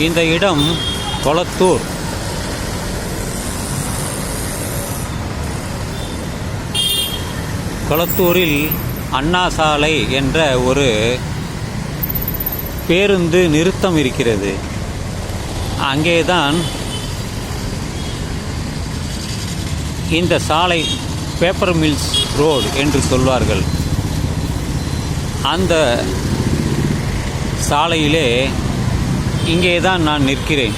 இந்த இடம் கொளத்தூர். கொளத்தூரில் அண்ணா சாலை என்ற ஒரு பேருந்து நிறுத்தம் இருக்கிறது. அங்கேதான் இந்த சாலை பேப்பர் மில்ஸ் ரோடு என்று சொல்வார்கள். அந்த சாலையிலே இங்கே தான் நான் நிற்கிறேன்.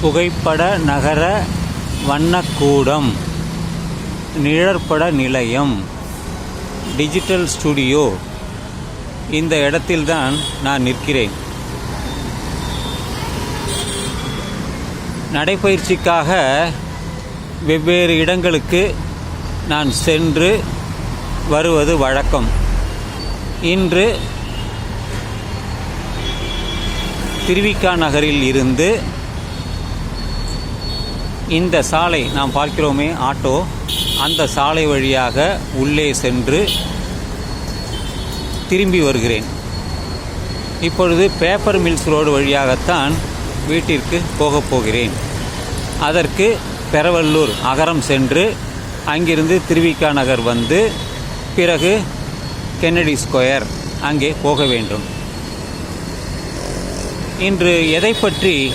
புகைப்பட நகர வண்ணக்கூடம் நிழற்பட நிலையம் டிஜிட்டல் ஸ்டுடியோ இந்த இடத்தில்தான் நான் நிற்கிறேன். நடைப்பயிற்சிக்காக வெவ்வேறு இடங்களுக்கு நான் சென்று வருவது வழக்கம். இன்று திருவிக்கா நகரில் இருந்து இந்த சாலை நாம் பார்க்கிறோமே ஆட்டோ அந்த சாலை வழியாக உள்ளே சென்று திரும்பி வருகிறேன். இப்பொழுது பேப்பர் மில்ஸ் ரோடு வழியாகத்தான் வீட்டிற்கு போகப் போகிறேன். அதற்கு பெரவல்லூர் அகரம் சென்று அங்கிருந்து திருவிக்கா நகர் வந்து பிறகு கென்னடி ஸ்கொயர் அங்கே போக வேண்டும். இன்று எதை பற்றி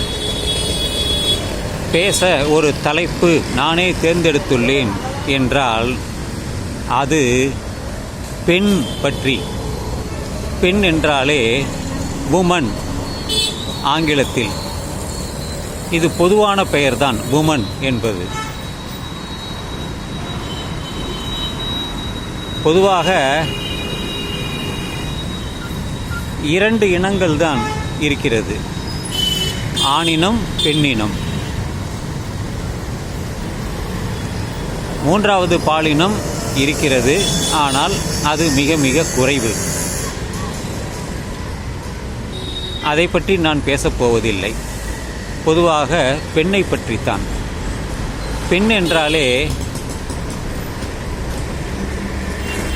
பேச ஒரு தலைப்பு நானே தேர்ந்தெடுத்துள்ளேன் என்றால் அது பெண் பற்றி. பெண் என்றாலே உமன் ஆங்கிலத்தில். இது பொதுவான பெயர்தான் உமன் என்பது. பொதுவாக இரண்டு இனங்கள் தான் இருக்கிறது. ஆணினம் பெண்ணினம். மூன்றாவது பாலினம் இருக்கிறது. ஆனால் அது மிக மிக குறைவு. அதை பற்றி நான் பேசப் போவதில்லை. பொதுவாக பெண்ணை பற்றித்தான். பெண் என்றாலே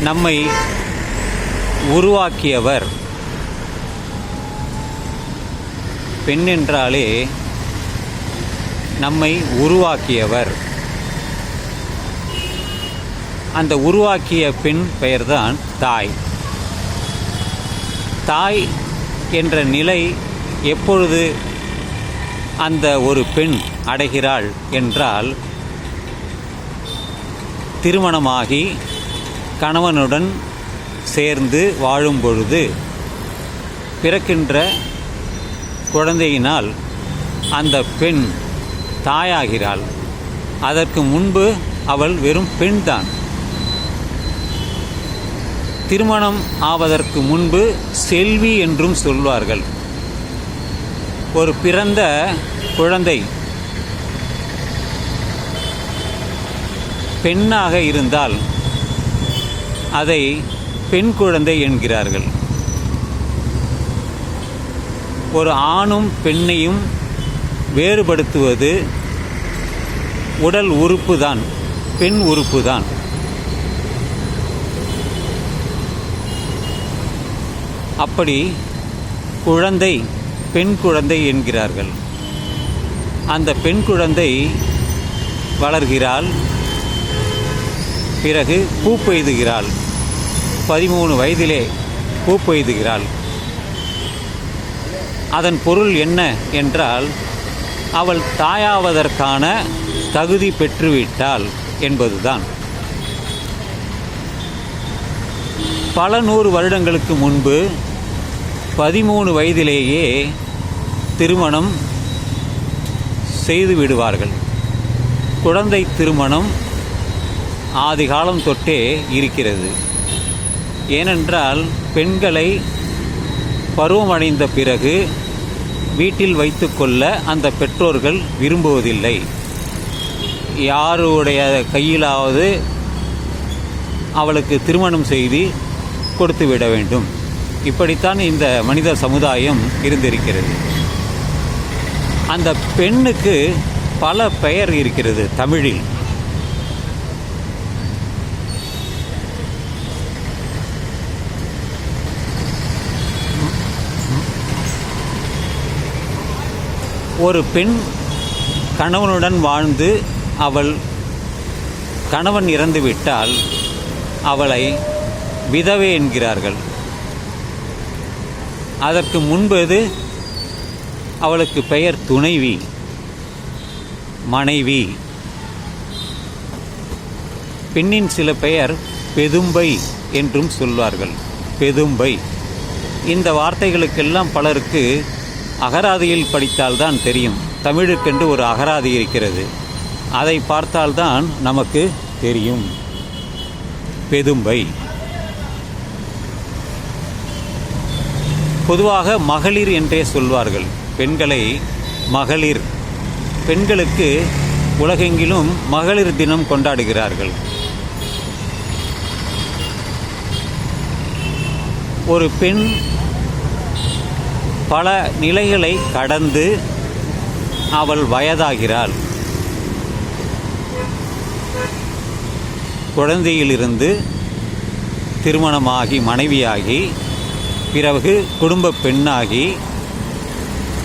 நம்மை உருவாக்கியவர். பெண் என்றாலே நம்மை உருவாக்கியவர். அந்த உருவாக்கிய பெண் பெயர்தான் தாய். தாய் என்ற நிலை எப்பொழுது அந்த ஒரு பெண் அடைகிறாள் என்றால் திருமணமாகி கணவனுடன் சேர்ந்து வாழும் பொழுது பிறக்கின்ற குழந்தையினால் அந்த பெண் தாயாகிறாள். அதற்கு முன்பு அவள் வெறும் பெண்தான். திருமணம் ஆவதற்கு முன்பு செல்வி என்றும் சொல்வார்கள். ஒரு பிறந்த குழந்தை பெண்ணாக இருந்தால் அதை பெண் குழந்தை என்கிறார்கள். ஒரு ஆணும் பெண்ணையும் வேறுபடுத்துவது உடல் உறுப்பு தான் பெண் உறுப்பு தான் அப்படி குழந்தை பெண் குழந்தை என்கிறார்கள். அந்த பெண் குழந்தை வளர்கிறாள் பிறகு பூ பெய்துகிறாள். பதிமூணு வயதிலே பூ பெய்துகிறாள். அதன் பொருள் என்ன என்றால் அவள் தாயாவதற்கான தகுதி பெற்றுவிட்டாள் என்பதுதான். பல நூறு வருடங்களுக்கு முன்பு பதிமூணு வயதிலேயே திருமணம் செய்து விடுவார்கள். குழந்தை திருமணம் ஆதிகாலம் தொட்டே இருக்கிறது. ஏனென்றால் பெண்களை பருவமடைந்த பிறகு வீட்டில் வைத்துக்கொள்ள அந்த பெற்றோர்கள் விரும்புவதில்லை. யாருடைய கையிலாவது அவளுக்கு திருமணம் செய்து கொடுத்து விட வேண்டும். இப்படித்தான் இந்த மனித சமுதாயம் இருந்திருக்கிறது. அந்த பெண்ணுக்கு பல பெயர் இருக்கிறது தமிழில். ஒரு பெண் கணவனுடன் வாழ்ந்து அவள் கணவன் இறந்துவிட்டால் அவளை விதவை என்கிறார்கள். அதற்கு முன்பது அவளுக்கு பெயர் துணைவி மனைவி. பெண்ணின் சில பெயர் பெதும்பை என்றும் சொல்வார்கள். பெதும்பை. இந்த வார்த்தைகளுக்கெல்லாம் பலருக்கு அகராதியில் படித்தால்தான் தெரியும். தமிழுக்கென்று ஒரு அகராதி இருக்கிறது. அதை பார்த்தால்தான் நமக்கு தெரியும். பெதும்பை. பொதுவாக மகளிர் என்றே சொல்வார்கள். பெண்களை மகளிர். பெண்களுக்கு உலகெங்கிலும் மகளிர் தினம் கொண்டாடுகிறார்கள். ஒரு பெண் பல நிலைகளை கடந்து அவள் வயதாகிறாள். குழந்தையிலிருந்து திருமணமாகி மனைவியாகி பிறகு குடும்ப பெண்ணாகி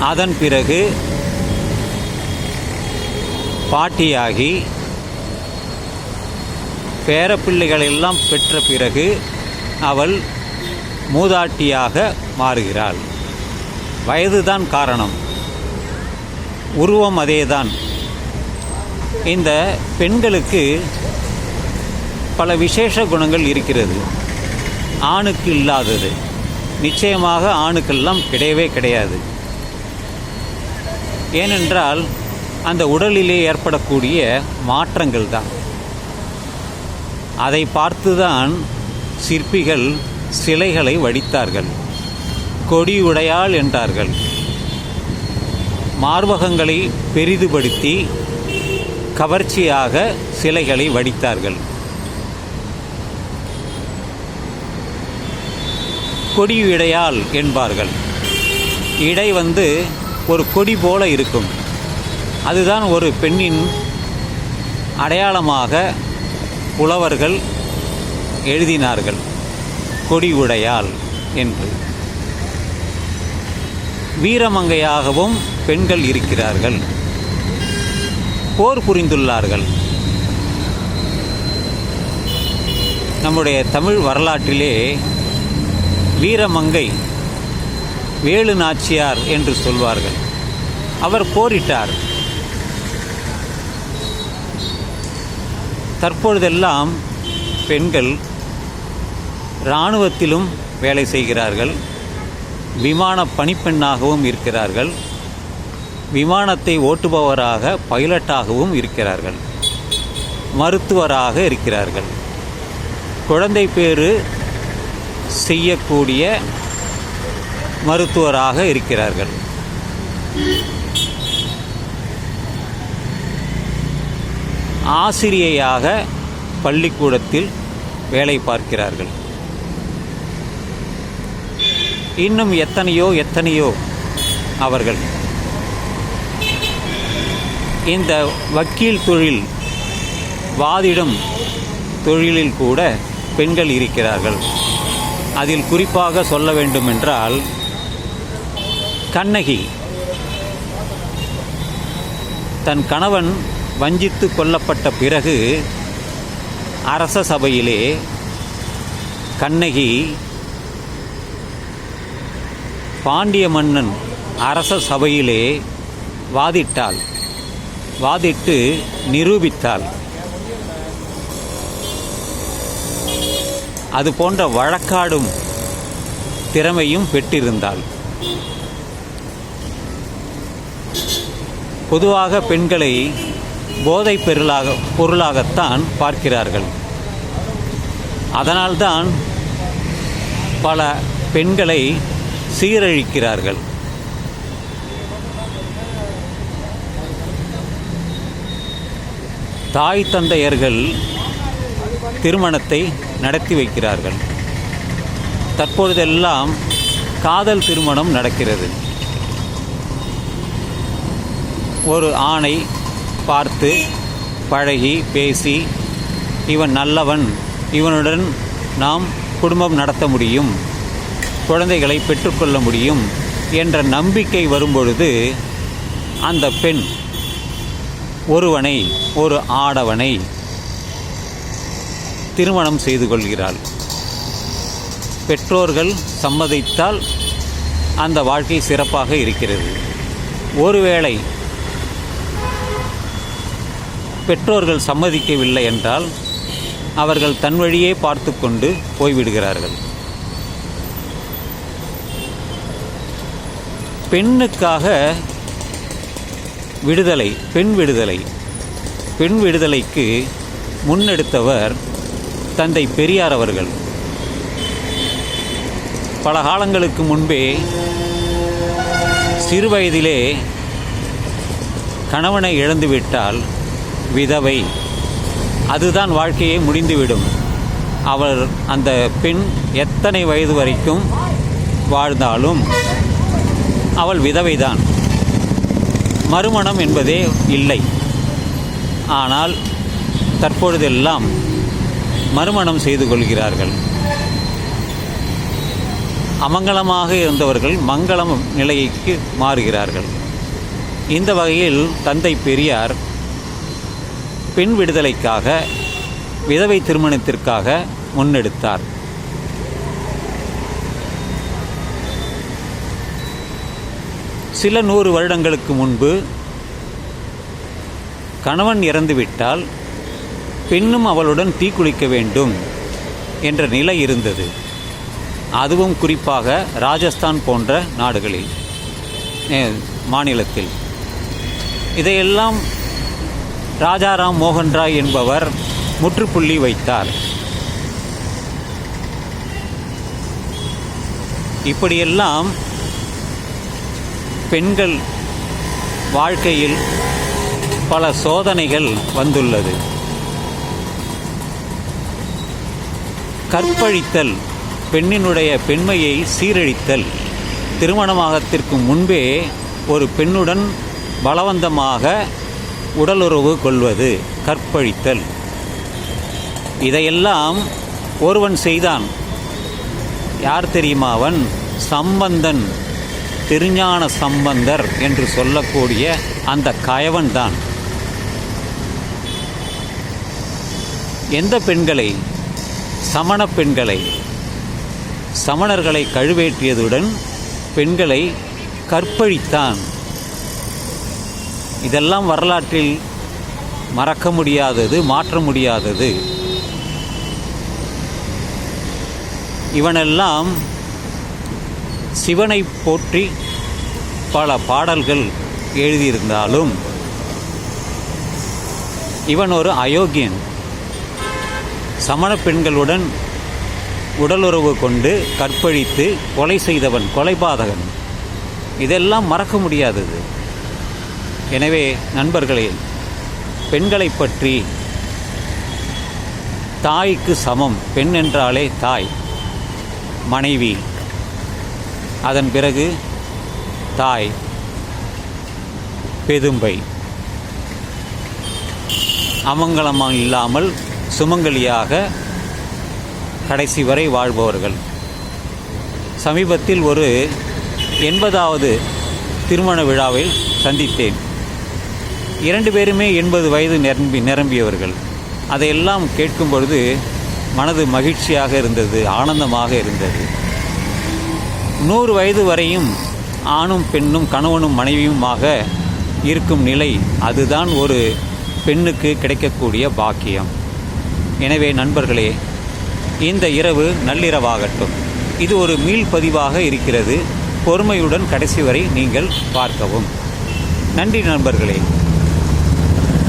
அதன் பிறகு பாட்டியாகி பேரப்பிள்ளைகளெல்லாம் பெற்ற பிறகு அவள் மூதாட்டியாக மாறுகிறாள். வயதுதான் காரணம். உருவம் அதேதான். இந்த பெண்களுக்கு பல விசேஷ குணங்கள் இருக்கிறது. ஆணுக்கு இல்லாதது. நிச்சயமாக ஆணுக்கெல்லாம் கிடையவே கிடையாது. ஏனென்றால் அந்த உடலிலே ஏற்படக்கூடிய மாற்றங்கள் தான். அதை பார்த்துதான் சிற்பிகள் சிலைகளை வடித்தார்கள். கொடியுடையாள் என்றார்கள். மார்பகங்களை பெரிதுபடுத்தி கவர்ச்சியாக சிலைகளை வடித்தார்கள். கொடி இடையால் என்பார்கள். இடை வந்து ஒரு கொடி போல இருக்கும். அதுதான் ஒரு பெண்ணின் அடையாளமாக புலவர்கள் எழுதினார்கள். கொடி உடையாள் என்று. வீரமங்கையாகவும் பெண்கள் இருக்கிறார்கள். போர் புரிந்துள்ளார்கள். நம்முடைய தமிழ் வரலாற்றிலே வீரமங்கை வேலு நாச்சியார் என்று சொல்வார்கள். அவர் போரிட்டார். தற்பொழுதெல்லாம் பெண்கள் இராணுவத்திலும் வேலை செய்கிறார்கள். விமான பணிப்பெண்ணாகவும் இருக்கிறார்கள். விமானத்தை ஓட்டுபவராக பைலட்டாகவும் இருக்கிறார்கள். மருத்துவராக இருக்கிறார்கள். குழந்தை பேறு செய்யக்கூடிய மருத்துவராக இருக்கிறார்கள். ஆசிரியையாக பள்ளிக்கூடத்தில் வேலை பார்க்கிறார்கள். இன்னும் எத்தனையோ எத்தனையோ அவர்கள். இந்த வக்கீல் தொழில் வாதிடும் தொழிலில் கூட பெண்கள் இருக்கிறார்கள். அதில் குறிப்பாக சொல்ல வேண்டுமென்றால் கண்ணகி தன் கணவன் வஞ்சித்து கொல்லப்பட்ட பிறகு அரச சபையிலே கண்ணகி பாண்டிய மன்னன் அரச சபையிலே வாதிட்டாள். வாதிட்டு நிரூபித்தாள். அது போன்ற வழக்காடும் திறமையும் பெற்றிருந்தாள். பொதுவாக பெண்களை போதை பொருளாக பொருளாகத்தான் பார்க்கிறார்கள். அதனால்தான் பல பெண்களை சீரழிக்கிறார்கள். தாய் தந்தையர்கள் திருமணத்தை நடத்தி வைக்கிறார்கள். தற்பொழுதெல்லாம் காதல் திருமணம் நடக்கிறது. ஒரு ஆணை பார்த்து பழகி பேசி இவன் நல்லவன் இவனுடன் நாம் குடும்பம் நடத்த முடியும். குழந்தைகளை பெற்றுக்கொள்ள முடியும் என்ற நம்பிக்கை வரும்பொழுது அந்த பெண் ஒருவனை ஒரு ஆடவனை திருமணம் செய்து கொள்கிறாள். பெற்றோர்கள் சம்மதித்தால் அந்த வாழ்க்கை சிறப்பாக இருக்கிறது. ஒருவேளை பெற்றோர்கள் சம்மதிக்கவில்லை என்றால் அவர்கள் தன் வழியே பார்த்து கொண்டு போய்விடுகிறார்கள். பெண்ணுக்காக விடுதலை பெண் விடுதலை. பெண் விடுதலைக்கு முன்னெடுத்தவர் தந்தை பெரியார் அவர்கள். பல காலங்களுக்கு முன்பே சிறுவயதிலே கணவனை இழந்துவிட்டால் விதவை. அதுதான் வாழ்க்கையே முடிந்துவிடும். அவர் அந்த பெண் எத்தனை வயது வரைக்கும் வாழ்ந்தாலும் அவள் விதவைதான். மறுமணம் என்பதே இல்லை. ஆனால் தற்பொழுதெல்லாம் மறுமணம் செய்து கொள்கிறார்கள். அமங்கலமாக இருந்தவர்கள் மங்களம் நிலைக்கு மாறுகிறார்கள். இந்த வகையில் தந்தை பெரியார் பெண் விடுதலைக்காக விதவை திருமணத்திற்காக முன்னெடுத்தார். சில நூறு வருடங்களுக்கு முன்பு கணவன் இறந்துவிட்டால் பெண்ணும் அவளுடன் தீக்குளிக்க வேண்டும் என்ற நிலை இருந்தது. அதுவும் குறிப்பாக ராஜஸ்தான் போன்ற நாடுகளில் மாநிலத்தில். இதையெல்லாம் ராஜாராம் மோகன் ராய் என்பவர் முற்றுப்புள்ளி வைத்தார். இப்படியெல்லாம் பெண்கள் வாழ்க்கையில் பல சோதனைகள் வந்துள்ளது. கற்பழித்தல் பெண்ணினுடைய பெண்மையை சீரழித்தல் திருமணமாகத்திற்கு முன்பே ஒரு பெண்ணுடன் பலவந்தமாக உடலுறவு கொள்வது கற்பழித்தல். இதையெல்லாம் ஒருவன் செய்தான். யார் தெரியுமா அவன்? சம்பந்தன். திருஞான சம்பந்தர் என்று சொல்லக்கூடிய அந்த கயவன் தான். எந்த பெண்களை சமண பெண்களை சமணர்களை கழுவேற்றியதுடன் பெண்களை கற்பழித்தான். இதெல்லாம் வரலாற்றில் மறக்க முடியாதது மாற்ற முடியாதது. இவனெல்லாம் சிவனை போற்றி பல பாடல்கள் எழுதியிருந்தாலும் இவன் ஒரு அயோக்கியன். சமண பெண்களுடன் உடலுறவு கொண்டு கற்பழித்து கொலை செய்தவன் கொலைபாதகன். இதெல்லாம் மறக்க முடியாதது. எனவே நண்பர்களே பெண்களைப் பற்றி தாய்க்கு சமம் பெண் என்றாலே தாய் மனைவி அதன் பிறகு தாய் பெதும்பை. அமங்கலமாக இல்லாமல் சுமங்கலியாக கடைசி வரை வாழ்பவர்கள். சமீபத்தில் ஒரு எண்பதாவது திருமண விழாவில் சந்தித்தேன். இரண்டு பேருமே எண்பது வயது நிரம்பி நிரம்பியவர்கள். அதையெல்லாம் கேட்கும் பொழுது மனது மகிழ்ச்சியாக இருந்தது ஆனந்தமாக இருந்தது. நூறு வயது வரையும் ஆணும் பெண்ணும் கணவனும் மனைவியுமாக இருக்கும் நிலை அதுதான் ஒரு பெண்ணுக்கு கிடைக்கக்கூடிய பாக்கியம். எனவே நண்பர்களே இந்த இரவு நள்ளிரவாகட்டும். இது ஒரு மீள்பதிவாக இருக்கிறது. பொறுமையுடன் கடைசி வரை நீங்கள் பார்க்கவும். நன்றி நண்பர்களே.